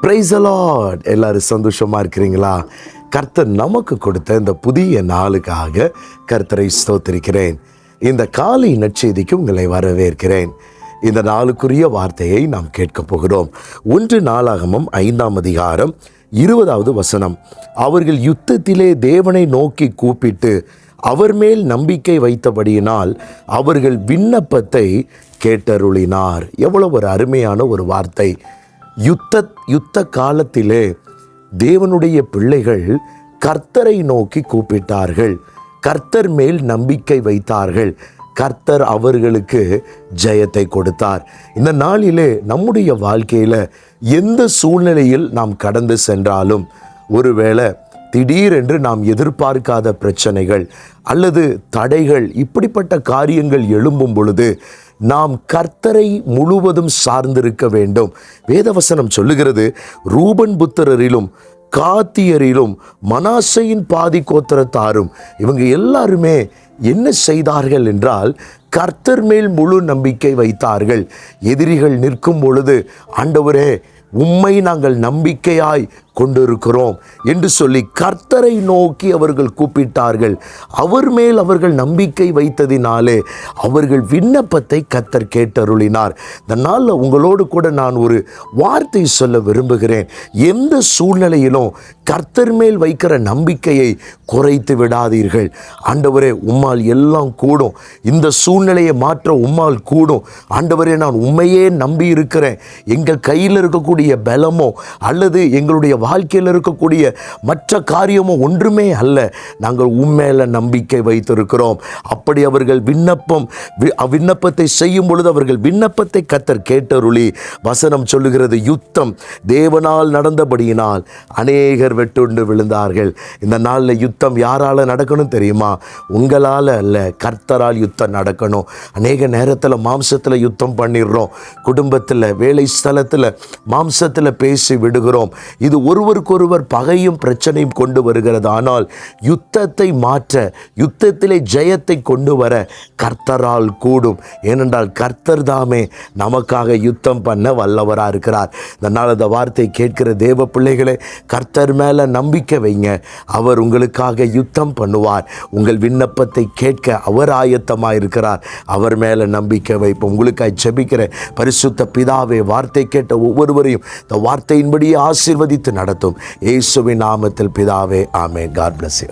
Price allot எல்லாரும் சந்தோஷமாக இருக்கிறீங்களா? கர்த்தர் நமக்கு கொடுத்த இந்த புதிய நாளுக்காக கர்த்தரை ஸ்தோத்திருக்கிறேன். இந்த காலை நற்செய்திக்கு உங்களை வரவேற்கிறேன். இந்த நாளுக்குரிய வார்த்தையை நாம் கேட்கப் போகிறோம். ஒன்று நாளாகமும் ஐந்தாம் அதிகாரம் இருபதாவது வசனம். அவர்கள் யுத்தத்திலே தேவனை நோக்கி கூப்பிட்டு அவர் மேல் நம்பிக்கை வைத்தபடியினால் அவர்கள் விண்ணப்பத்தை கேட்டருளினார். எவ்வளவு ஒரு அருமையான ஒரு வார்த்தை. யுத்த யுத்த காலத்திலே தேவனுடைய பிள்ளைகள் கர்த்தரை நோக்கி கூப்பிட்டார்கள். கர்த்தர் மேல் நம்பிக்கை வைத்தார்கள். கர்த்தர் அவர்களுக்கு ஜெயத்தை கொடுத்தார். இந்த நாளிலே நம்முடைய வாழ்க்கையில் எந்த சூழ்நிலையில் நாம் கடந்து சென்றாலும் ஒருவேளை திடீரென்று நாம் எதிர்பார்க்காத பிரச்சனைகள் அல்லது தடைகள் இப்படிப்பட்ட காரியங்கள் எழும்பும் பொழுது நாம் கர்த்தரை முழுவதும் சார்ந்திருக்க வேண்டும். வேதவசனம் சொல்லுகிறது ரூபன் புத்திரரிலும் காத்தியரிலும் மனாசையின் பாதி கோத்திரத்தாரும் இவங்க எல்லாருமே என்ன செய்தார்கள் என்றால் கர்த்தர் மேல் முழு நம்பிக்கை வைத்தார்கள். எதிரிகள் நிற்கும் பொழுது ஆண்டவரே உம்மை நாங்கள் நம்பிக்கையாய் கொண்டிருக்கிறோம் என்று சொல்லி கர்த்தரை நோக்கி அவர்கள் கூப்பிட்டார்கள். அவர் மேல் அவர்கள் நம்பிக்கை வைத்ததினாலே அவர்கள் விண்ணப்பத்தை கர்த்தர் கேட்டருளினார். இந்த நாளில் உங்களோடு கூட நான் ஒரு வார்த்தை சொல்ல விரும்புகிறேன். எந்த சூழ்நிலையிலும் கர்த்தர் மேல் வைக்கிற நம்பிக்கையை குறைத்து விடாதீர்கள். ஆண்டவரே உம்மால் எல்லாம் கூடும். இந்த சூழ்நிலையை மாற்ற உம்மால் கூடும். ஆண்டவரே நான் உண்மையே நம்பி இருக்கிறேன் எங்கள் கையில் இருக்கக்கூடிய பலமோ அல்லது எங்களுடைய வாழ்க்கையில் இருக்கக்கூடிய மற்ற காரியமும் ஒன்றுமே அல்ல. நாங்கள் உண்மையில் நம்பிக்கை வைத்திருக்கிறோம். அப்படி அவர்கள் விண்ணப்பம் வி- விண்ணப்பத்தை செய்யும் பொழுது அவர்கள் விண்ணப்பத்தை கத்தர் கேட்டருளி வசனம் சொல்லுகிறது யுத்தம் தேவனால் நடந்தபடியினால் அநேகர் வெட்டுண்டு விழுந்தார்கள். இந்த நாளில் யுத்தம் யாரால் நடக்கணும் தெரியுமா? உங்களால் அல்ல கர்த்தரால் யுத்தம் நடக்கணும். அநேக நேரத்தில் மாம்சத்தில் யுத்தம் பண்ணிடுறோம். குடும்பத்தில் வேலை ஸ்தலத்தில் மாம்சத்தில் பேசி விடுகிறோம். இது ஒரு ஒருவருக்கொருவர் பகையும் பிரச்சனையும் கொண்டு வருகிறது ஆனால் யுத்தத்தை மாற்ற யுத்தத்திலே ஜெயத்தை கொண்டு வர கர்த்தரால் கூடும். ஏனென்றால் கர்த்தர் தாமே நமக்காக யுத்தம் பண்ண வல்லவராக இருக்கிறார். இதனால் அந்த வார்த்தை கேட்கிற தேவ பிள்ளைகளே கர்த்தர் மேலே நம்பிக்கை வைங்க. அவர் உங்களுக்காக யுத்தம் பண்ணுவார். உங்கள் விண்ணப்பத்தை கேட்க அவர் ஆயத்தமாக இருக்கிறார். அவர் மேலே நம்பிக்கை வைப்போம் உங்களுக்காக ஜெபிக்கிற பரிசுத்த பிதாவே வார்த்தை கேட்ட ஒவ்வொருவரையும் இந்த வார்த்தையின்படியே ஆசீர்வதித்து நடத்தும். இயேசுவின் நாமத்தில் பிதாவே ஆமே காட் பிளஸ் யூ